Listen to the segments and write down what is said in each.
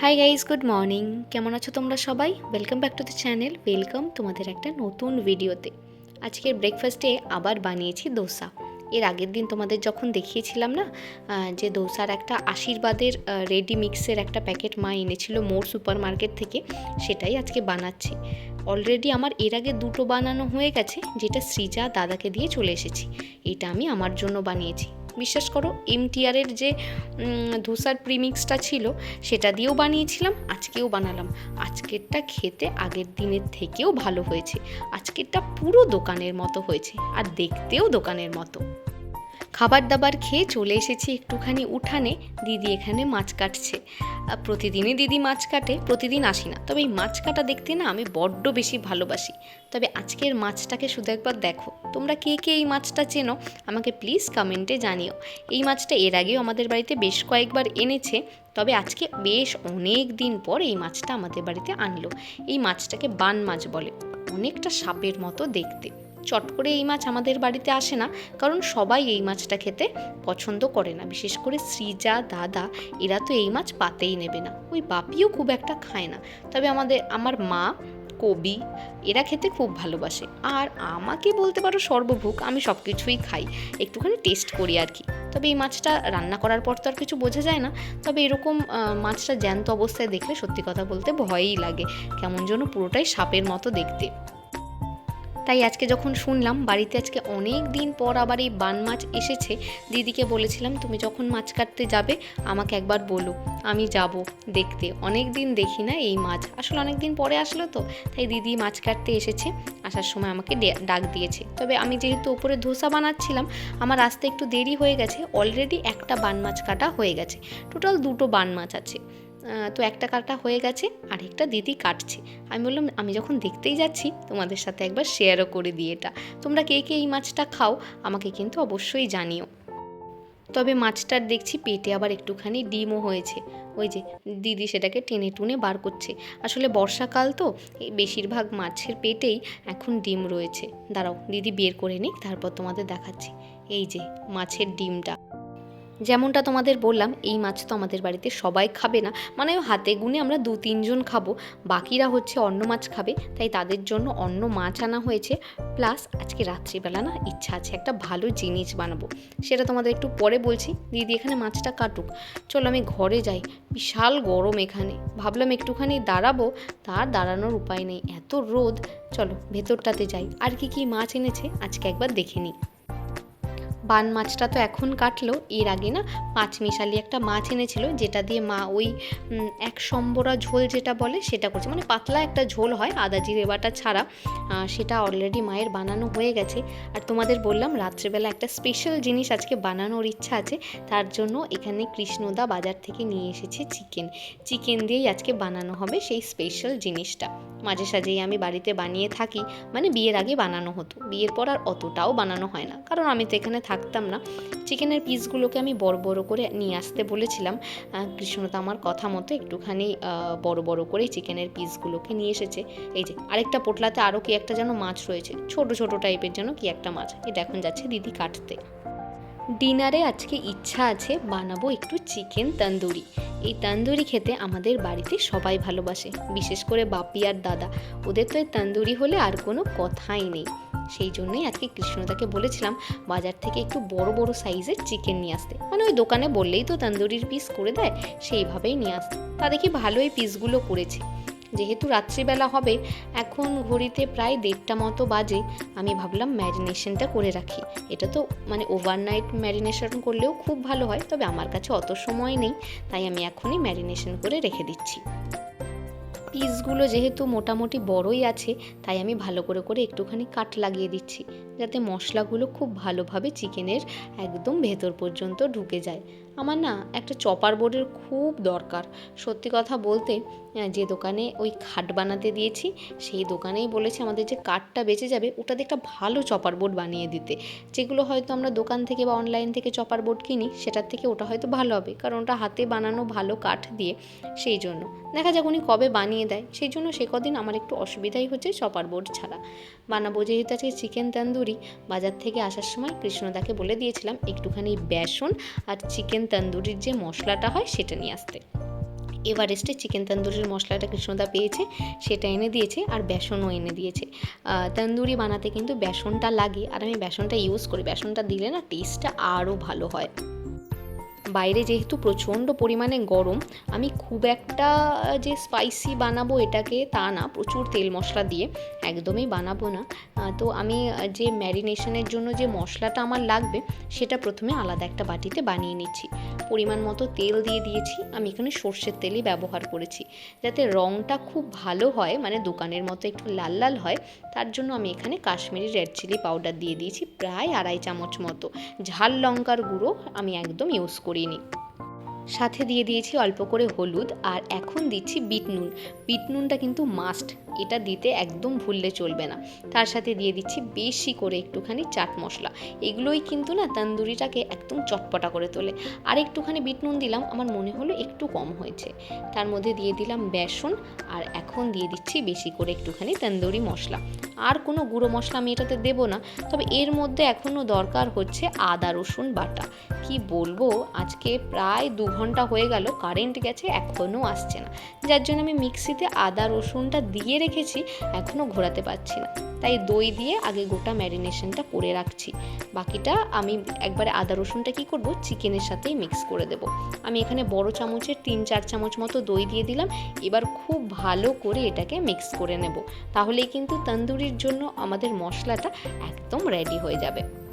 Hi guys good morning কেমন আছো তোমরা সবাই? Welcome back to the channel welcome তোমাদের একটা নতুন ভিডিওতে আজকের ব্রেকফাস্টে আবার বানিয়েছি দোসা। এর আগের দিন তোমাদের যখন দেখিয়েছিলাম না যে দোসার একটা আশীর্বাদের রেডি মিক্সের একটা প্যাকেট মা এনেছিল মোর সুপার মার্কেট থেকে, সেটাই আজকে বানাচ্ছি। অলরেডি আমার এর আগে দুটো বানানো হয়ে গেছে, যেটা সৃজা দাদাকে দিয়ে চলে এসেছি। এটা আমি আমার জন্য বানিয়েছি। বিশ্বাস করো এমটিআরের যে ধূসার ধোসার প্রিমিক্সটা ছিল, সেটা দিয়েও বানিয়েছিলাম, আজকেও বানালাম। আজকেরটা খেতে আগের দিনের থেকেও ভালো হয়েছে। আজকেরটা পুরো দোকানের মতো হয়েছে, আর দেখতেও দোকানের মতো। খাবার দাবার খেয়ে চলে এসেছি একটুখানি উঠানে। দিদি এখানে মাছ কাটছে। প্রতিদিনই দিদি মাছ কাটে, প্রতিদিন আসি না। তবে এই মাছ কাটা দেখতে না আমি বড্ড বেশি ভালোবাসি। তবে আজকের মাছটাকে শুধু একবার দেখো। তোমরা কে কে এই মাছটা চেনো, আমাকে প্লিজ কমেন্টে জানিও। এই মাছটা এর আগেও আমাদের বাড়িতে বেশ কয়েকবার এনেছে। তবে আজকে বেশ অনেক দিন পর এই মাছটা আমাদের বাড়িতে আনলো। এই মাছটাকে বান মাছ বলে। অনেকটা সাপের মতো দেখতে। চট করে এই মাছ আমাদের বাড়িতে আসে না, কারণ সবাই এই মাছটা খেতে পছন্দ করে না। বিশেষ করে সৃজা দাদা, এরা তো এই মাছ পাতেই নেবে না। ওই বাপিও খুব একটা খায় না। তবে আমাদের, আমার মা, কবি, এরা খেতে খুব ভালোবাসে। আর আমাকে বলতে পারো সর্বভোগ, আমি সব কিছুই খাই। একটুখানি টেস্ট করি আর কি। তবে এই মাছটা রান্না করার পর তো আর কিছু বোঝা যায় না। তবে এরকম মাছটা জ্যান্ত অবস্থায় দেখলে সত্যি কথা বলতে ভয়ই লাগে। কেমন যেন পুরোটাই সাপের মতো দেখতে। তাই আজকে যখন শুনলাম, বাড়িতে আজকে অনেক দিন পর আবার এই বান মাছ এসেছে, দিদিকে বলেছিলাম, তুমি যখন মাছ কাটতে যাবে, আমাকে একবার বলো, আমি যাব দেখতে। অনেক দিন দেখি না এই মাছ। আসলে অনেক দিন পরে আসলো তো, তাই দিদি মাছ কাটতে এসেছে, আসার সময় আমাকে ডাক দিয়েছে। তবে আমি যেহেতু ওপরে ধোসা বানাচ্ছিলাম, আমার আসতে একটু দেরি হয়ে গেছে, অলরেডি একটা বান মাছ কাটা হয়ে গেছে। টোটাল দুটো বান মাছ আছে। তো একটা কাটা হয়ে গেছে, আরেকটা দিদি কাটছে। আমি বললাম, আমি যখন দেখতেই যাচ্ছি, তোমাদের সাথে একবার শেয়ারও করে দিই এটা। তোমরা কে কে এই মাছটা খাও, আমাকে কিন্তু অবশ্যই জানিও। তবে মাছটার দেখছি পেটে আবার একটুখানি ডিমও হয়েছে। ওই যে দিদি সেটাকে টেনে টুনে বার করছে। আসলে বর্ষাকাল তো বেশিরভাগ মাছের পেটেই এখন ডিম রয়েছে। দাঁড়াও, দিদি বের করে নিক, তারপর তোমাদের দেখাচ্ছি। এই যে মাছের ডিমটা। যেমনটা তোমাদের বললাম, এই মাছ তো আমাদের বাড়িতে সবাই খাবে না। মানে হাতে গুনে আমরা দু তিনজন খাব, বাকিরা হচ্ছে অন্য মাছ খাবে। তাই তাদের জন্য অন্য মাছ আনা হয়েছে। প্লাস আজকে রাত্রিবেলা না ইচ্ছা আছে একটা ভালো জিনিস বানাবো। সেটা তোমাদের একটু পরে বলছি। দিদি এখানে মাছটা কাটুক। চলো আমি ঘরে যাই। বিশাল গরম এখানে। ভাবলাম একটুখানি দাঁড়াবো। তার দাঁড়ানোর উপায় নেই। এত রোদ। চলো ভেতরটাতে যাই। আর কি কি মাছ এনেছে? আজকে একবার দেখে নিই। বান মাছটা তো এখন কাটলো, এর আগে না পাঁচ মিশালি একটা মাছ এনেছিল যেটা দিয়ে মা ওই এক সম্বরা ঝোল যেটা বলে সেটা করছে। মানে পাতলা একটা ঝোল হয় আদা জিরে বাটা ছাড়া সেটা অলরেডি মায়ের বানানো হয়ে গেছে। আর তোমাদের বললাম রাত্রেবেলা একটা স্পেশাল জিনিস আজকে বানানোর ইচ্ছা আছে, তার জন্য এখানে কৃষ্ণদা বাজার থেকে নিয়ে এসেছে চিকেন চিকেন দিয়েই আজকে বানানো হবে সেই স্পেশাল জিনিসটা। মাঝে সাঝেই আমি বাড়িতে বানিয়ে থাকি মানে বিয়ের আগে বানানো হতো। বিয়ের পর আর অতটাও বানানো হয় না, কারণ আমি তো এখানে থাকতাম না। চিকেনের পিসগুলোকে আমি বড় বড় করে নিয়ে আসতে বলেছিলাম। কৃষ্ণতা আমার কথা মতো একটুখানি বড় বড় করে চিকেনের পিসগুলোকে নিয়ে এসেছে। এই যে, আরেকটা পোটলাতে আরও কি একটা যেন মাছ রয়েছে। ছোট ছোট টাইপের যেন কি একটা মাছ। এটা এখন যাচ্ছে দিদি কাটতে। ডিনারে আজকে ইচ্ছা আছে বানাবো একটু চিকেন তন্দুরি। এই তন্দুরি খেতে আমাদের বাড়িতে সবাই ভালোবাসে, বিশেষ করে বাপি আর দাদা। ওদের তো এই তন্দুরি হলে আর কোনো কথাই নেই। সেই জন্যই আজকে কৃষ্ণদাকে বলেছিলাম বাজার থেকে একটু বড় বড় সাইজের চিকেন নিয়ে আসতে। মানে ওই দোকানে বললেই তো তন্দুরির পিস করে দেয়, সেইভাবেই নিয়ে আসতে। তা দেখি ভালোই পিসগুলো করেছে। যেহেতু রাত্রিবেলা হবে, এখন ঘড়িতে প্রায় দেড়টা মতো বাজে, আমি ভাবলাম ম্যারিনেশনটা করে রাখি। এটা তো মানে ওভারনাইট ম্যারিনেশন করলেও খুব ভালো হয়, তবে আমার কাছে অত সময় নেই, তাই আমি এখনই ম্যারিনেশন করে রেখে দিচ্ছি। পিসগুলো যেহেতু মোটামুটি বড়ই আছে, তাই আমি ভালো করে করে একটুখানি কাট লাগিয়ে দিচ্ছি, যাতে মশলাগুলো খুব ভালোভাবে চিকেনের একদম ভেতর পর্যন্ত ঢুকে যায়। আমার না একটা চপার বোর্ডের খুব দরকার। সত্যি কথা বলতে যে দোকানে ওই খাট বানাতে দিয়েছি, সেই দোকানেই বলেছে আমাদের যে কাঠটা বেঁচে যাবে ওটাতে একটা ভালো চপার বোর্ড বানিয়ে দিতে। যেগুলো হয়তো আমরা দোকান থেকে বা অনলাইন থেকে চপার বোর্ড কিনি, সেটার থেকে ওটা হয়তো ভালো হবে, কারণ ওটা হাতে বানানো ভালো কাঠ দিয়ে, সেই জন্য। দেখা যাক উনি কবে বানিয়ে দেয়, সেই জন্য সে কদিন আমার একটু অসুবিধাই হচ্ছে চপার বোর্ড ছাড়া। বানাবো যেহেতু আজকে চিকেন তন্দুরি, বাজার থেকে আসার সময় কৃষ্ণদাকে বলে দিয়েছিলাম একটুখানি বেসন আর চিকেন তন্দুরির যে মশলাটা হয় সেটা নিয়ে আসতে। এভারেস্টে চিকেন তন্দুরির মশলাটা কৃষ্ণদা পেয়েছে, সেটা এনে দিয়েছে আর বেসনও এনে দিয়েছে। তন্দুরি বানাতে কিন্তু বেসনটা লাগে আর আমি বেসনটা ইউজ করি। বেসনটা দিলে না টেস্টটা আরও ভালো হয়। বাইরে যেহেতু প্রচণ্ড পরিমাণে গরম, আমি খুব একটা যে স্পাইসি বানাবো এটাকে তা না, প্রচুর তেল মশলা দিয়ে একদমই বানাবো না। তো আমি যে ম্যারিনেশনের জন্য যে মশলাটা আমার লাগবে, সেটা প্রথমে আলাদা একটা বাটিতে বানিয়ে নিচ্ছি। পরিমাণ মতো তেল দিয়ে দিয়েছি, আমি এখানে সর্ষের তেলই ব্যবহার করেছি। যাতে রঙটা খুব ভালো হয় মানে দোকানের মতো একটু লাল লাল হয়, তার জন্য আমি এখানে কাশ্মীরি রেড চিলি পাউডার দিয়ে দিয়েছি, প্রায় আড়াই চামচ মতো। ঝাল লঙ্কার গুঁড়ো আমি একদম ইউজ করিনি। সাথে দিয়ে দিয়েছি অল্প করে হলুদ আর এখন দিচ্ছি বিট নুন। বিট নুনটা কিন্তু মাস্ট এটা দিতে একদম ভুললে চলবে না। তার সাথে দিয়ে দিচ্ছি বেশি করে একটুখানি চাট মশলা। এগুলোই কিন্তু না তন্দুরিটাকে একদম চটপটা করে তোলে। আর একটুখানি বিট নুন দিলাম, আমার মনে হলো একটু কম হয়েছে। তার মধ্যে দিয়ে দিলাম বেসন, আর এখন দিয়ে দিচ্ছি বেশি করে একটুখানি তন্দুরি মশলা। আর কোনো গুঁড়ো মশলা আমি এটাতে দেবো না, তবে এর মধ্যে এখনও দরকার হচ্ছে আদা, রসুন বাটা। কি বলব, আজকে প্রায় দু ঘণ্টা হয়ে গেল, কারেন্ট গেছে এখনও আসছে না। যার জন্য আমি মিক্সিতে আদা, রসুনটা দিয়ে রেখেছি এখনও ঘোরাতে পারছি না। তাই দই দিয়ে আগে গোটা ম্যারিনেশনটা করে রাখছি। বাকিটা আমি একবারে আদা, রসুনটা কী করব, চিকেনের সাথেই মিক্স করে দেব। আমি এখানে বড় চামচের তিন, চার চামচ মতো দই দিয়ে দিলাম। এবার খুব ভালো করে এটাকে মিক্স করে নেব। তাহলেই কিন্তু তন্দুরির জন্য আমাদের মশলাটা একদম রেডি হয়ে যাবে।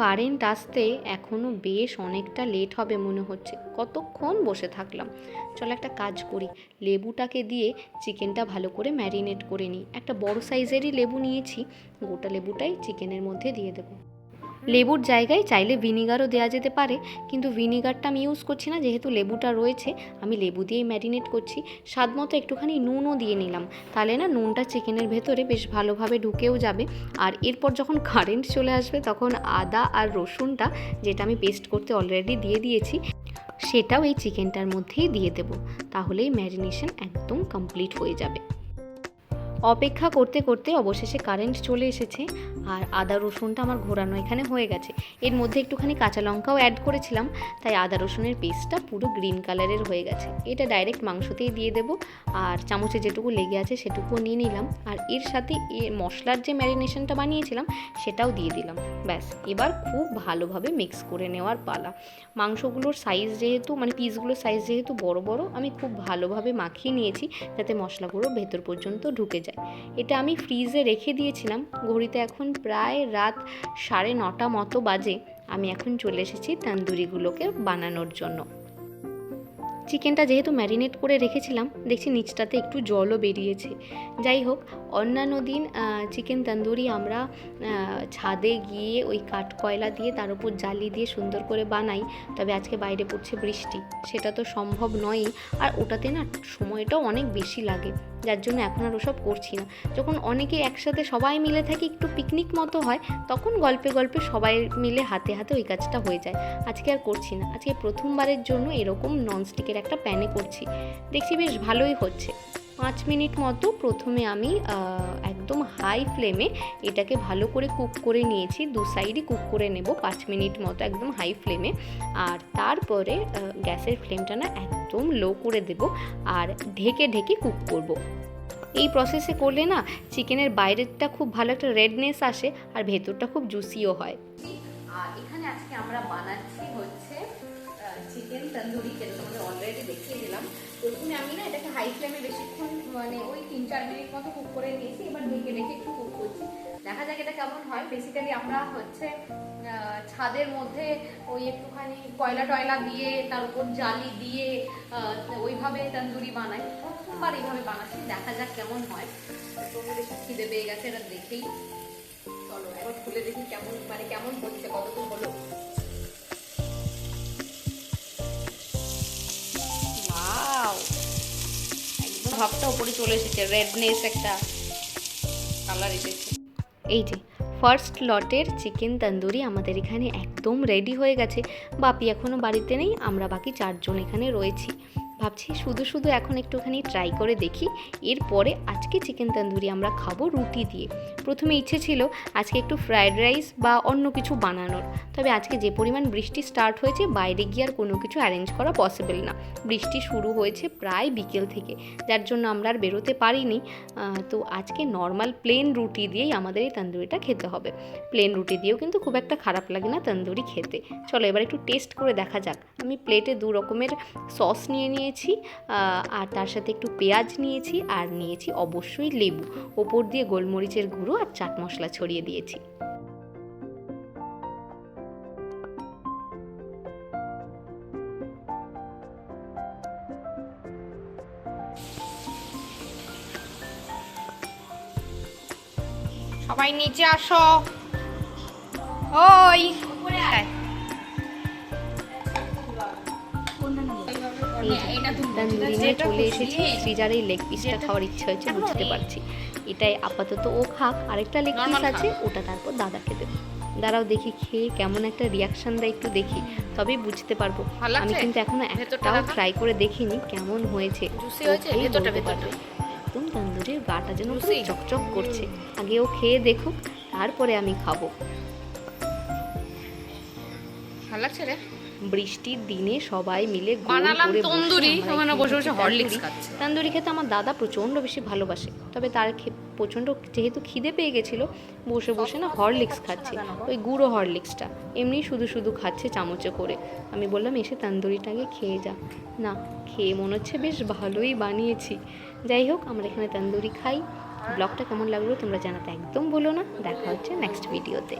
কারেন্ট আসতে এখনও বেশ অনেকটা লেট হবে মনে হচ্ছে। কতক্ষণ বসে থাকলাম? চলো একটা কাজ করি। লেবুটাকে দিয়ে চিকেনটা ভালো করে ম্যারিনেট করে নিই। একটা বড় সাইজেরই লেবু নিয়েছি। গোটা লেবুটাই চিকেনের মধ্যে দিয়ে দেবো। লেবুর জায়গায় চাইলে ভিনিগারও দেওয়া যেতে পারে, কিন্তু ভিনিগারটা আমি ইউজ করছি না, যেহেতু লেবুটা রয়েছে, আমি লেবু দিয়েই ম্যারিনেট করছি। স্বাদ মতো একটুখানি নুনও দিয়ে নিলাম, তাহলে না নুনটা চিকেনের ভেতরে বেশ ভালোভাবে ঢুকেও যাবে। আর এরপর যখন কারেন্ট চলে আসবে, তখন আদা আর রসুনটা, যেটা আমি পেস্ট করতে অলরেডি দিয়ে দিয়েছি, সেটাও এই চিকেনটার মধ্যেই দিয়ে দেবো, তাহলেই ম্যারিনেশন একদম কমপ্লিট হয়ে যাবে। অপেক্ষা করতে করতে অবশেষে কারেন্ট চলে এসেছে আর আদা রসুনটা আমার ঘোরানো এখানে হয়ে গেছে। এর মধ্যে একটুখানি কাঁচা লঙ্কাও অ্যাড করেছিলাম, তাই আদা রসুনের পেস্টটা পুরো গ্রিন কালারের হয়ে গেছে। এটা ডাইরেক্ট মাংসতেই দিয়ে দেবো, আর চামচে যেটুকু লেগে আছে সেটুকুও নিয়ে নিলাম, আর এর সাথে এ মশলার যে ম্যারিনেশনটা বানিয়েছিলাম, সেটাও দিয়ে দিলাম। ব্যাস, এবার খুব ভালোভাবে মিক্স করে নেওয়ার পালা। মাংসগুলোর সাইজ যেহেতু মানে পিসগুলোর সাইজ যেহেতু বড় বড়, আমি খুব ভালোভাবে মাখিয়ে নিয়েছি, যাতে মশলাগুলো ভেতর পর্যন্ত ঢুকে যায়। এটা আমি ফ্রিজে রেখে দিয়েছিলাম, ঘড়িতে এখন প্রায় রাত সাড়ে নটা মতো বাজে। আমি এখন চলে এসেছি তান্দুরিগুলোকে বানানোর জন্য। চিকেনটা যেহেতু ম্যারিনেট করে রেখেছিলাম, দেখছি নিচটাতে একটু জলও বেরিয়েছে। যাই হোক, অন্যান্য দিন চিকেন তন্দুরি আমরা ছাদে গিয়ে ওই কাঠ কয়লা দিয়ে তার উপর জালি দিয়ে সুন্দর করে বানাই, তবে আজকে বাইরে পড়ছে বৃষ্টি। সেটা তো সম্ভব নয়ই। আর ওটাতে না সময়টাও অনেক বেশি লাগে। যার জন্য এখন আর ওসব করছি না। যখন অনেকে একসাথে সবাই মিলে থাকি একটু পিকনিক মতো হয় তখন গল্পে গল্পে সবাই মিলে হাতে হাতে ওই কাজটা হয়ে যায়। আজকে আর করছি না। আজকে প্রথমবারের জন্য এরকম ননস্টিকের একটা প্যানে করছি। দেখছি বেশ ভালোই হচ্ছে। পাঁচ মিনিট মতো প্রথমে আমি আহ, একদম হাই ফ্লেমে এটাকে ভালো করে কুক করে নিয়েছি। দু সাইডই কুক করে নেব পাঁচ মিনিট মতো একদম হাই ফ্লেমে আর তারপরে গ্যাসের ফ্লেমটা না একদম লো করে দেব আর ঢেকে ঢেকে কুক করব। এই প্রসেসে করলে না চিকেনের বাইরেরটা খুব ভালো একটা রেডনেস আসে আর ভেতরটা খুব জুসিও হয়। আর এখানে আজকে আমরা বানাচ্ছি হচ্ছে চিকেন তন্দুরি যেটা তোমাদের অলরেডি দেখিয়ে দিলাম। প্রথমে আমি না এটাকে হাই ফ্লেমে বেশিক্ষণ মানে ওই তিন চার মিনিট মতো কুক করে নিয়েছি। ঢেকে ঢেকে একটু কুক করছি। দেখা যাক এটা কেমন হয়। বেসিক্যালি আমরা হচ্ছে ছাদের মধ্যে ওই একটুখানি কয়লা টয়লা দিয়ে, তার উপর জালি দিয়ে ওইভাবে তন্দুরি বানাই। প্রথমবার এইভাবে বানাচ্ছি। দেখা যাক কেমন হয়। খিদে পেয়ে গেছে, এটা দেখেই। চলো এবার খুলে দেখি কেমন মানে কেমন হচ্ছে কতটুকু হলো। ভাবটা উপরে চলে এসেছে রেডনেস একটা। কালার এই যে ফার্স্ট লটের চিকেন তন্দুরি আমাদের এখানে একদম রেডি হয়ে গেছে। বাপি এখনও বাড়িতে নেই, আমরা বাকি চারজন এখানে রয়েছি। ভাবছি শুধু শুধু এখন একটুখানি ট্রাই করে দেখি। এরপরে আজকে চিকেন তন্দুরি আমরা খাব রুটি দিয়ে। প্রথমে ইচ্ছে ছিল আজকে একটু ফ্রায়েড রাইস বা অন্য কিছু বানানোর। তবে আজকে যে পরিমাণ বৃষ্টি স্টার্ট হয়েছে, বাইরে গিয়ে আর কোনো কিছু অ্যারেঞ্জ করা পসিবল না। বৃষ্টি শুরু হয়েছে প্রায় বিকেল থেকে, যার জন্য আমরা আর বেরোতে পারিনি। তো আজকে নর্মাল প্লেন রুটি দিয়েই আমাদের এই তন্দুরিটা খেতে হবে। প্লেন রুটি দিয়েও কিন্তু খুব একটা খারাপ লাগে না তন্দুরি খেতে। চলো এবার একটু টেস্ট করে দেখা যাক। আমি প্লেটে দু রকমের সস নিয়ে নিয়ে নিয়েছি আর তার সাথে একটু পেঁয়াজ নিয়েছি আর নিয়েছি অবশ্যই লেবু। ওপর দিয়ে গোলমরিচের গুঁড়ো আর চাট মশলা ছড়িয়ে দিয়েছি। সবাই নিচে আসো। ওই। এই তন্দুরি নিয়ে চলে এসেছি সৃজার এই লেগ পিসটা খাওয়ার ইচ্ছা হয়েছে বুঝতে পারছি। এটাই আপাতত ও খাক আরেকটা লেগ পিস আছে ওটা তারপর দাদাকে দেবো। দাঁড়াও দেখি খেয়ে কেমন একটা রিয়াকশন দেয় একটু দেখি তবেই বুঝতে পারব। আমি কিন্তু এখনও একটাও? ট্রাই করে দেখিনি কেমন হয়েছে। একদম তন্দুরির গাটা যেন চকচক করছে। আগে ও খেয়ে দেখুক তারপরে আমি খাব। ভালো লাগছে রে? বৃষ্টির দিনে সবাই মিলে বানালাম তন্দুরি, ওখানে বসে বসে হরলিক্স। খাচ্ছে। তন্দুরি খেতে আমার দাদা প্রচণ্ড বেশি ভালোবাসে তবে তার প্রচণ্ড যেহেতু খিদে পেয়ে গেছিল বসে বসে না হরলিক্স খাচ্ছে ওই গুঁড়ো হরলিক্সটা এমনি শুধু শুধু খাচ্ছে চামচে করে। আমি বললাম এসে তন্দুরিটাকে খেয়ে যা। না খেয়ে মনে হচ্ছে বেশ ভালোই বানিয়েছি। যাই হোক আমরা এখানে তন্দুরি খাই। ব্লগটা কেমন লাগল তোমরা জানাতে একদম ভুলো না। দেখা হচ্ছে নেক্সট ভিডিওতে